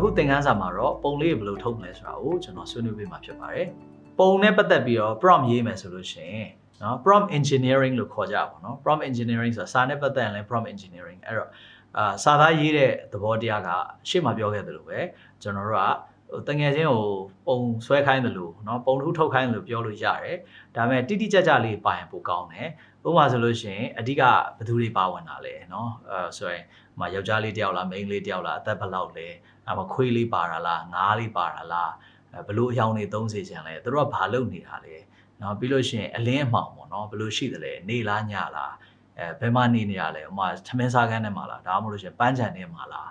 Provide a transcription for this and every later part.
အခုသင်ခန်းစာမှာတော့ပုံလေးဘယ်လိုထုတ်မလဲဆိုတာကိုကျွန်တော်ဆွေးနွေးပေးမှာဖြစ်ပါတယ်ပုံနဲ့ပတ်သက်ပြီးတော့ prompt ရေးမယ်ဆိုလို့ရှိရင်နော် prompt engineering လို့ခေါ်ကြပါဘောနော် prompt engineering ဆိုတာစာနဲ့ပတ်သက်ရင်လည်း prompt engineering အဲ့တော့အာစာသားရေးတဲ့သဘောတရားကရှေ့မှာပြောခဲ့သလိုပဲကျွန်တော်တို့ကဟို တငယ်ချင်းကိုပုံဆွဲခိုင်းတယ်လို့เนาะပုံတစ်ခုထုတ်ခိုင်းတယ်လို့ပြောလို့ရတယ်ဒါပေမဲ့တိတိကျကျလေးပါရင်ပိုကောင်းတယ်ဥပမာဆိုလို့ရှိရင်အဓိကဘယ်သူတွေပါဝင်တာလဲเนาะအဲဆိုရင်ဟိုမှာယောက်ျားလေးတယောက်လားမိန်းကလေးတယောက်လားအသက်ဘယ်လောက်လဲအဲမှာခွေးလေးပါတာလားငါးလေးပါတာလားအဲဘယ်လိုအယောင်တွေသုံးစေချင်လဲသူတို့ကဘာလုပ်နေတာလဲเนาะပြီးလို့ရှိရင်အလင်းအမှောင်ပေါ့เนาะဘယ်လိုရှိသလဲနေလားညလားအဲဘယ်မှာနေနေရလဲဥပမာသမင်းစားကန်းထဲမှာလားဒါမှမဟုတ်လို့ရှိရင်ပန်းချံထဲမှာလား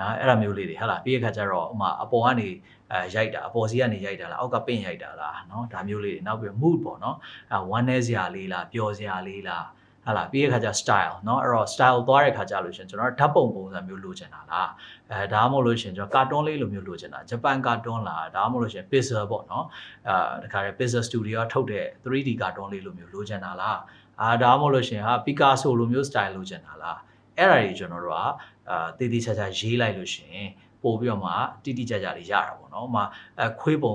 နော်အဲ့ဒါမျိုးလေးတွေဟဟလားပြီးရခါကျတော့ဥမာအပေါ်ကနေအဲရိုက်တာအပေါ်စီကနေရိုက်တာလားအောက်ကပင့်ရိုက်တာလားနော်ဒါမျိုးလေးတွေနောက်ပြီး mood ပေါ့နော်အဲဝမ်းနေစရာလေးလားပျော်စရာလေးလားဟလာပြီးရခါကျ style เนาะအဲ့တော့ style သွားတဲ့ခါကျလို့ရှင်ကျွန်တော်ဓာတ်ပုံပုံစံမျိုးလိုချင်တာလားအဲဒါမှမဟုတ်လို့ရှင်ကျွန်တော်ကာတွန်းလေးလိုမျိုးလိုချင်တာဂျပန်ကာတွန်းလားဒါမှမဟုတ်လို့ရှင် pixel ပေါ့เนาะအဲတခါတည်း pixel studio ကထုတ်တဲ့ 3D ကာတွန်းလေးလိုမျိုးလိုချင်တာလားအာဒါမှမဟုတ်လို့ရှင်ဟာ Picasso လိုမျိုး style လိုချင်တာလား အဲ့ဒါတွေကျွန်တော်တို့ကအာတည်တည်ချာချာရေးလိုက်လို့ရှိရင်ပို့ပြီးတော့မှတိတိကျကျလေးရတာပေါ့နော်။ဥမာအခွေးပုံ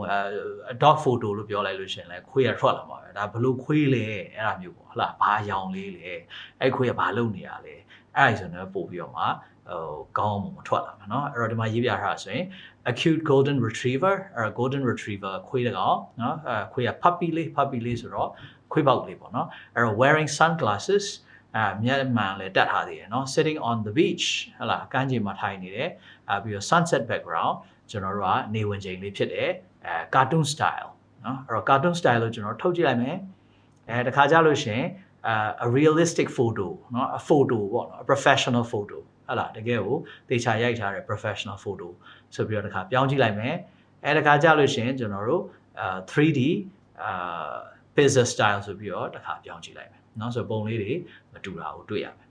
အ dog photo လို့ပြောလိုက်လို့ရှင်လဲခွေးရထွက်လာမှာပဲ။ဒါဘလို့ခွေးလဲအဲ့ဒါမျိုးပေါ့ဟလား။ဘာရောင်လေးလဲ။အဲ့ခွေးကဘာလုပ်နေရလဲ။အဲ့ဒါဆိုတော့ပို့ပြီးတော့မှဟိုကောင်းမှမထွက်လာမှာနော်။အဲ့တော့ဒီမှာရေးပြထားတာဆိုရင် acute golden retriever or golden retriever ခွေးတကောင်နော်။ခွေးက puppy လေး puppy လေးဆိုတော့ခွေးပေါက်လေးပေါ့နော်။အဲ့တော့ wearing sunglasses အဲမျက်မှန်လည်းတက်ထားသေးတယ်เนาะ sitting on the beach ဟလာကမ်းခြေမှာထိုင်နေတယ်အဲပြီးတော့ sunset background ကျွန်တော်တို့ကနေဝင်ချိန်လေးဖြစ်တယ်အဲ cartoon style เนาะအဲ့တော့ cartoon style လို့ကျွန်တော်ထုတ်ကြည့်လိုက်မယ်အဲတခါကြလို့ရှရင်အဲ a realistic photo เนาะ a photo ပေါ့เนาะ a professional photo ဟလာတကယ်ကိုတေချာရိုက်ထားတဲ့ professional photo ဆိုပြီးတော့တခါပြောင်းကြည့်လိုက်မယ်အဲတခါကြလို့ရှရင်ကျွန်တော်တို့အဲ 3D အာ pixel style ဆိုပြီးတော့တခါပြောင်းကြည့်လိုက်မယ် နော်ဆိုတော့ပုံလေးတွေမတူတာကိုတွေ့ရမယ်